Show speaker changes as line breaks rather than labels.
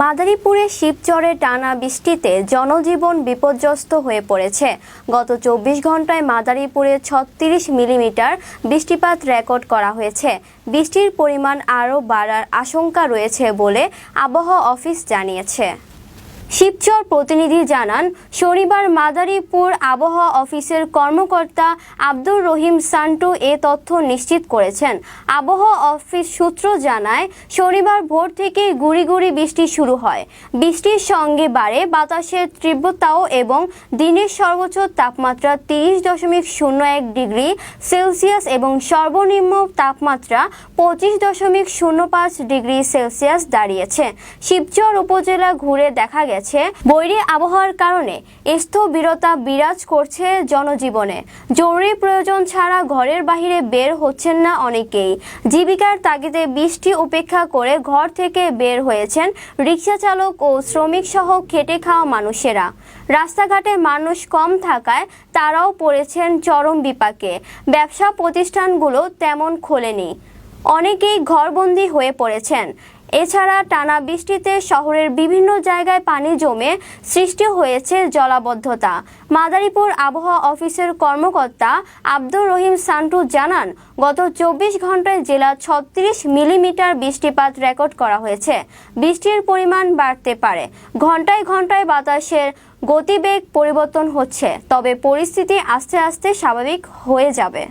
মাদারীপুরে শিবচরে টানা বৃষ্টিতে জনজীবন বিপর্যস্ত হয়ে পড়েছে। গত চব্বিশ ঘন্টায় মাদারীপুরে ছত্রিশ মিলিমিটার বৃষ্টিপাত রেকর্ড করা হয়েছে। বৃষ্টির পরিমাণ আরও বাড়ার আশঙ্কা রয়েছে বলে আবহাওয়া অফিস জানিয়েছে। শিবচর প্রতিনিধি জানান, শনিবার মাদারীপুর আবহাওয়া অফিসের কর্মকর্তা আব্দুর রহিম সান্টু এ তথ্য নিশ্চিত করেছেন। আবহাওয়া অফিস সূত্র জানায়, শনিবার ভোর থেকে গুড়ি গুড়ি বৃষ্টি শুরু হয়। বৃষ্টির সঙ্গে বাড়ে বাতাসের তীব্রতাও এবং দিনের সর্বোচ্চ তাপমাত্রা তিরিশ দশমিক শূন্য এক ডিগ্রি সেলসিয়াস এবং সর্বনিম্ন তাপমাত্রা পঁচিশ দশমিক শূন্য পাঁচ ডিগ্রি সেলসিয়াস দাঁড়িয়েছে। শিবচর উপজেলা ঘুরে দেখা গেছে। বৈরী আবহাওয়ার কারণে স্থবিরতা বিরাজ করছে জনজীবনে। জরুরি প্রয়োজন ছাড়া ঘরের বাইরে বের হচ্ছেন না অনেকেই। জীবিকার তাগিদে বৃষ্টি উপেক্ষা করে ঘর থেকে বের হয়েছেন রিক্সা চালক ও শ্রমিক সহ খেটে খাওয়া মানুষেরা। রাস্তাঘাটে মানুষ কম থাকায় তারাও পড়েছেন চরম বিপাকে। ব্যবসা প্রতিষ্ঠানগুলো তেমন খোলেনি। অনেকেই ঘরবন্দি হয়ে পড়েছেন। এছাড়া টানা বৃষ্টিতে শহরের বিভিন্ন জায়গায় পানি জমে সৃষ্টি হয়েছে জলাবদ্ধতা। মাদারীপুর আবহাওয়া অফিসের কর্মকর্তা আব্দুর রহিম সান্টু জানান, গত চব্বিশ ঘন্টায় জেলা ছত্রিশ মিলিমিটার বৃষ্টিপাত রেকর্ড করা হয়েছে। বৃষ্টির পরিমাণ বাড়তে পারে। ঘন্টায় ঘন্টায় বাতাসের গতিবেগ পরিবর্তন হচ্ছে, তবে পরিস্থিতি আস্তে আস্তে স্বাভাবিক হয়ে যাবে।